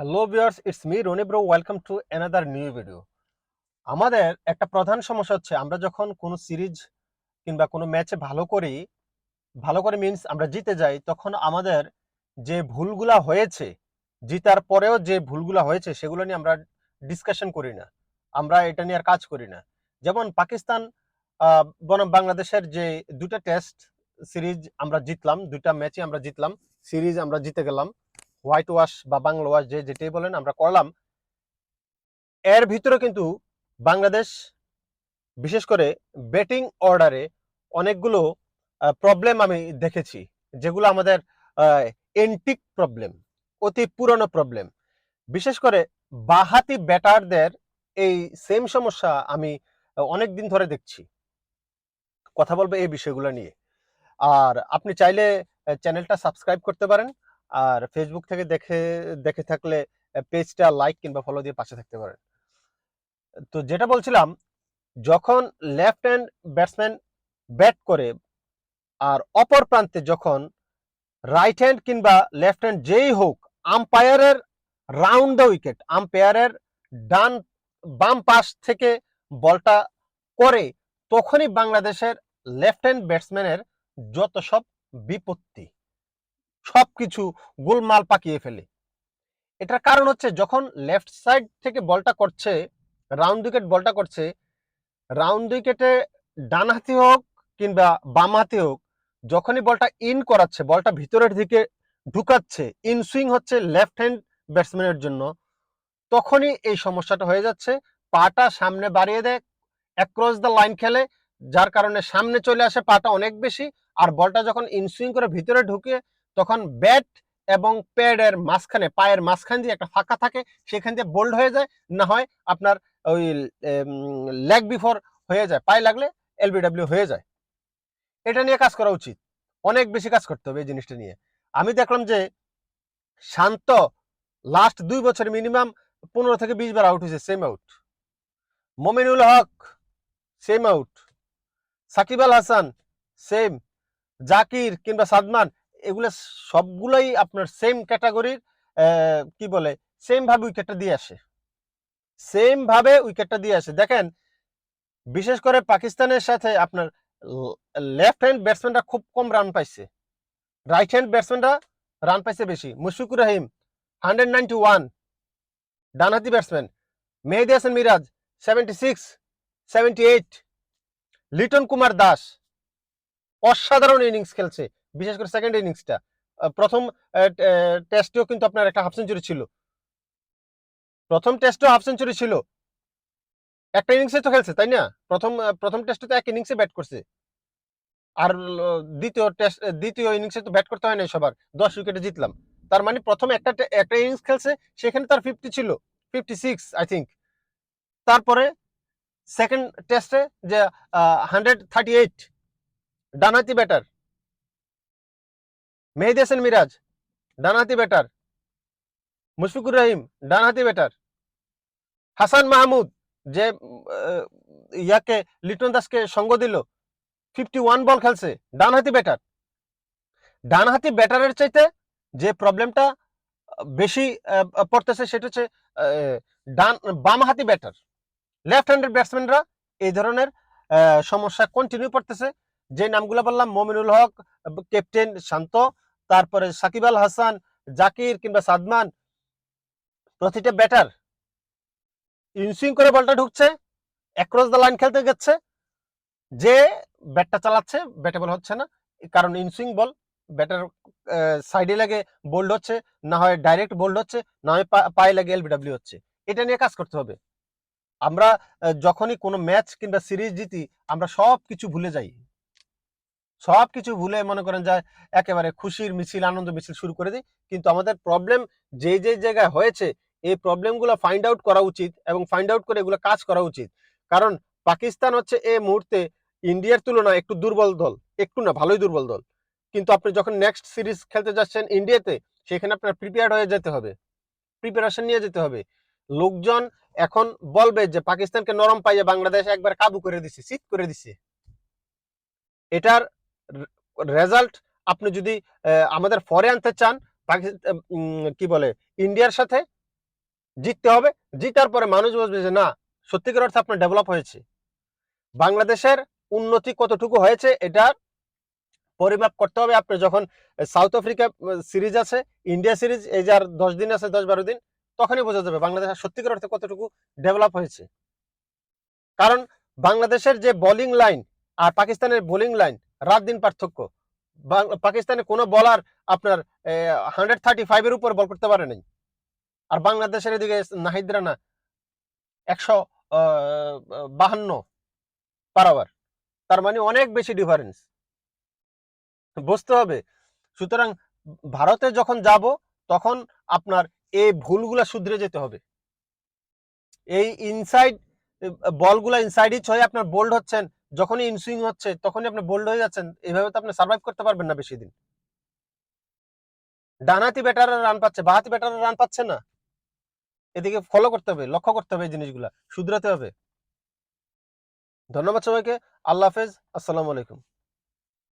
Hello viewers it's me Rony bro welcome to another new video আমাদের একটা প্রধান সমস্যা হচ্ছে, আমরা যখন কোনো সিরিজ কিংবা কোনো ম্যাচে ভালো করি, ভালো করে মিন্স আমরা জিতে যাই, তখন আমাদের যে ভুলগুলা হয়েছে, জিতার পরেও যে ভুলগুলা হয়েছে, সেগুলো নিয়ে আমরা ডিসকাশন করি না। আমরা এটা নিয়ে আর কাজ করি না। যেমন পাকিস্তান বনাম বাংলাদেশের যে দুটা টেস্ট সিরিজ আমরা জিতলাম দুটা ম্যাচে আমরা জিতলাম সিরিজ আমরা জিতে গেলাম। হোয়াইট ওয়াশ বা বাংলা ওয়াশ যে যেটাই বলেন আমরা করলাম, এর ভিতরে কিন্তু বাংলাদেশ বিশেষ করে ব্যাটিং অর্ডারে অনেকগুলো প্রবলেম আমি দেখেছি, যেগুলো আমাদের এন্টিক প্রবলেম অতি পুরনো প্রবলেম বিশেষ করে বাহাতি ব্যাটারদের এই সেম সমস্যা আমি অনেক দিন ধরে দেখছি। কথা বলব এই বিষয়গুলো নিয়ে। আর আপনি চাইলে চ্যানেলটা সাবস্ক্রাইব করতে পারেন। আর ফেসবুক থেকে দেখে দেখে থাকলে পেজটা লাইক কিংবা ফলো দিয়ে পাশে থাকতে পারেন। তো যেটা বলছিলাম, যখন লেফট হ্যান্ড ব্যাটসম্যান ব্যাট করে আর অপর প্রান্তে যখন রাইট হ্যান্ড কিংবা লেফট হ্যান্ড যেই হোক আম্পায়ারের রাউন্ড দ্য উইকেট আম্পায়ারের ডান, বাম পাশ থেকে বলটা করে, তখনই বাংলাদেশের লেফট হ্যান্ড ব্যাটসম্যানের যত সব বিপত্তি। সবকিছু গোলমাল পাকিয়ে ফেলে। এটার কারণ হচ্ছে যখন লেফট সাইড থেকে বলটা করছে রাউন্ড উইকেট বলটা করছে রাউন্ড উইকেটে ডান হাতি হোক কিংবা বাম হাতি হোক, যখনই বলটা ইন করাচ্ছে, বলটা ভিতরের দিকে ঢুকাচ্ছে ইন সুইং হচ্ছে লেফট হ্যান্ড ব্যাটসম্যানের জন্য, তখনই এই সমস্যাটা হয়ে যাচ্ছে। পাটা সামনে বাড়িয়ে দেয় অ্যাক্রস দ্য লাইন খেলে, যার কারণে সামনে চলে আসে পাটা অনেক বেশি, আর বলটা যখন ইনসুইং করে ভিতরে ঢুকে তখন ব্যাট এবং প্যাডের মাঝখানে, পায়ের মাঝখান দিয়ে একটা ফাঁকা থাকে, সেখান দিয়ে বোল্ড হয়ে যায়। না হয় আপনার ওই লেগ বিফোর হয়ে যায়, পায়ে লাগলে এলবিডব্লিউ হয়ে যায়। এটা নিয়ে কাজ করা উচিত। অনেক বেশি কাজ করতে হবে এই জিনিসটা নিয়ে। আমি দেখলাম যে শান্ত লাস্ট দুই বছর মিনিমাম পনেরো থেকে বিশ বার আউট হয়েছে same out Mominul Haque same out Shakib Al Hasan same Zakir কিংবা সাদমান এগুলো সবগুলোই আপনার সেম ক্যাটাগরির কি বলে সেম ভাবে উইকেটটা দিয়ে আসে। সেম ভাবে উইকেটটা দিয়ে আসে। দেখেন, বিশেষ করে পাকিস্তানের সাথে আপনার লেফট হ্যান্ড ব্যাটসম্যানরা খুব কম রান পাইছে। রাইট হ্যান্ড ব্যাটসম্যানরা রান পাইছে বেশি। Mushfiqur Rahim hundred ninety one ডানহাতি batsman Mehedi Hasan Miraz seventy six seventy eight Liton Kumar Das, অসাধারণ ইনিংস খেলছে। বিশেষ করে সেকেন্ড ইনিংসটা প্রথম টেস্টেও কিন্তু আপনার একটা হাফ সেঞ্চুরি ছিল। প্রথম টেস্টেও হাফ সেঞ্চুরি ছিল। একটা ইনিংসে তো খেলছে, তাই না? প্রথম প্রথম টেস্টে তো এক ইনিংসে ব্যাট করছে। আর দ্বিতীয় টেস্ট দ্বিতীয় ইনিংসে তো ব্যাট করতে হয় না সবার। দশ উইকেটে জিতলাম। তার মানে প্রথম একটা একটা ইনিংস খেলছে, সেখানে তার ফিফটি ছিল। ফিফটি সিক্স আই থিঙ্ক তারপরে সেকেন্ড টেস্টে যে হান্ড্রেড থার্টি এইট ডানহাতি ব্যাটার মেহেদি মিরাজ ডানহাতি ব্যাটার মুশফিকুর রহিম ডানহাতি ব্যাটার হাসান মাহমুদ, যে ইয়াকে, লিটন দাসকে সঙ্গ দিল ফিফটি ওয়ান বল খেলছে ডানহাতি ব্যাটার ডানহাতি ব্যাটারের চাইতে যে প্রবলেমটা বেশি পড়তেছে সেটা হচ্ছে ডান, বাম হাতি ব্যাটার লেফট হ্যান্ডেড ব্যাটসম্যানরা এই ধরনের সমস্যা কন্টিনিউ করতেছে। যে নামগুলো বললাম, মমিনুল হক, ক্যাপ্টেন শান্ত, তারপরে সাকিব আল হাসান, জাকির কিংবা সাদমান, প্রতিটা ব্যাটার ইনসুইং করে বলটা ঢুকছে অ্যাক্রস দ্য লাইন খেলতে গেছে, যে ব্যাটটা চালাচ্ছে ব্যাটে বল হচ্ছে না, কারণ ইনসুইং বল ব্যাটার সাইডে লাগে বোল্ড হচ্ছে, না হয় ডাইরেক্ট বোল্ড হচ্ছে, না হয় পায়ে লাগে এলবিডব্লিউ হচ্ছে। এটা নিয়ে কাজ করতে হবে। আমরা যখনই কোনো ম্যাচ কিংবা সিরিজ জিতি, আমরা সব কিছু ভুলে যাই। সব কিছু ভুলে মনে করেন যায় একেবারে খুশির মিছিল, আনন্দ মিছিল শুরু করে দিই। কিন্তু আমাদের প্রবলেম যে যে জায়গায় হয়েছে, এই প্রবলেমগুলো ফাইন্ড আউট করা উচিত এবং ফাইন্ড আউট করে এগুলো কাজ করা উচিত। কারণ পাকিস্তান হচ্ছে এই মুহূর্তে ইন্ডিয়ার তুলনায় একটু দুর্বল দল, একটু না, ভালোই দুর্বল দল। কিন্তু আপনি যখন নেক্সট সিরিজ খেলতে যাচ্ছেন ইন্ডিয়াতে, সেখানে আপনার প্রিপেয়ার হয়ে যেতে হবে। প্রিপারেশন নিয়ে যেতে হবে। লোকজন এখন বলবে যে পাকিস্তানকে নরম পাইয়ে বাংলাদেশ একবার কাবু করে দিছে, শীত করে দিছে। এটার রেজাল্ট আপনি যদি আমাদের ফরে আনতে চান কি বলে, ইন্ডিয়ার সাথে জিততে হবে, জিতার পরে মানুষ বুঝবে যে, না, সত্যিকার অর্থে আপনার ডেভেলপ হয়েছে। বাংলাদেশের উন্নতি কতটুকু হয়েছে, এটার পরিমাপ করতে হবে। আপনি যখন সাউথ আফ্রিকা সিরিজ আছে, ইন্ডিয়া সিরিজ, এই যে আর দশ দিন আছে, দশ বারো দিন, তখনই বোঝা যাবে বাংলাদেশ সত্যিকার অর্থে কতটুকু ডেভেলপ হয়েছে। কারণ বাংলাদেশের যে বোলিং লাইন আর পাকিস্তানের বোলিং লাইন রাত দিন পার্থক্য। পাকিস্তানে কোনো বলার আপনার হান্ড্রেড থার্টি ফাইভের উপর বল করতে পারে নাই। আর বাংলাদেশের এদিকে নাহিদ রানা একশো বাহান্ন পার আওয়ার তার মানে অনেক বেশি ডিফারেন্স বুঝতে হবে। সুতরাং ভারতে যখন যাব, তখন আপনার এই ভুলগুলা শুধরে যেতে হবে। এই ইনসাইড বলগুলা ইনসাইড ইচ হয়ে আপনার বোল্ড হচ্ছেন যখনই ইনসুইং হচ্ছে, তখনই আপনি বোল্ড হয়ে যাচ্ছেন এইভাবে তো আপনি সার্ভাইভ করতে পারবেন না বেশি দিন। ডানহাতি ব্যাটাররা রান পাচ্ছে, বাহাতি ব্যাটাররা রান পাচ্ছে না। এদিকে ফলো করতে হবে, লক্ষ্য করতে হবে এই জিনিসগুলা, শুধরাতে হবে। ধন্যবাদ সবাইকে, আল্লাহ হাফেজ, আসসালামু আলাইকুম।